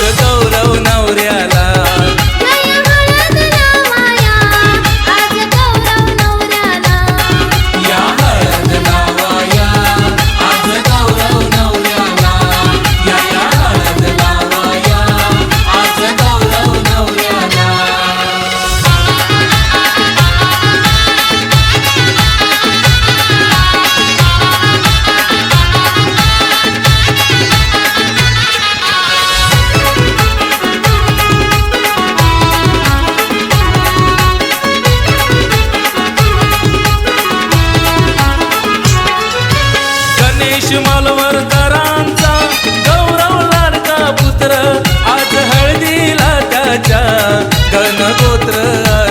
Saga Ganesh मालवणकरांचा गौरव लाडका पुत्र? आज हळदीला त्याच्या गणगोत्र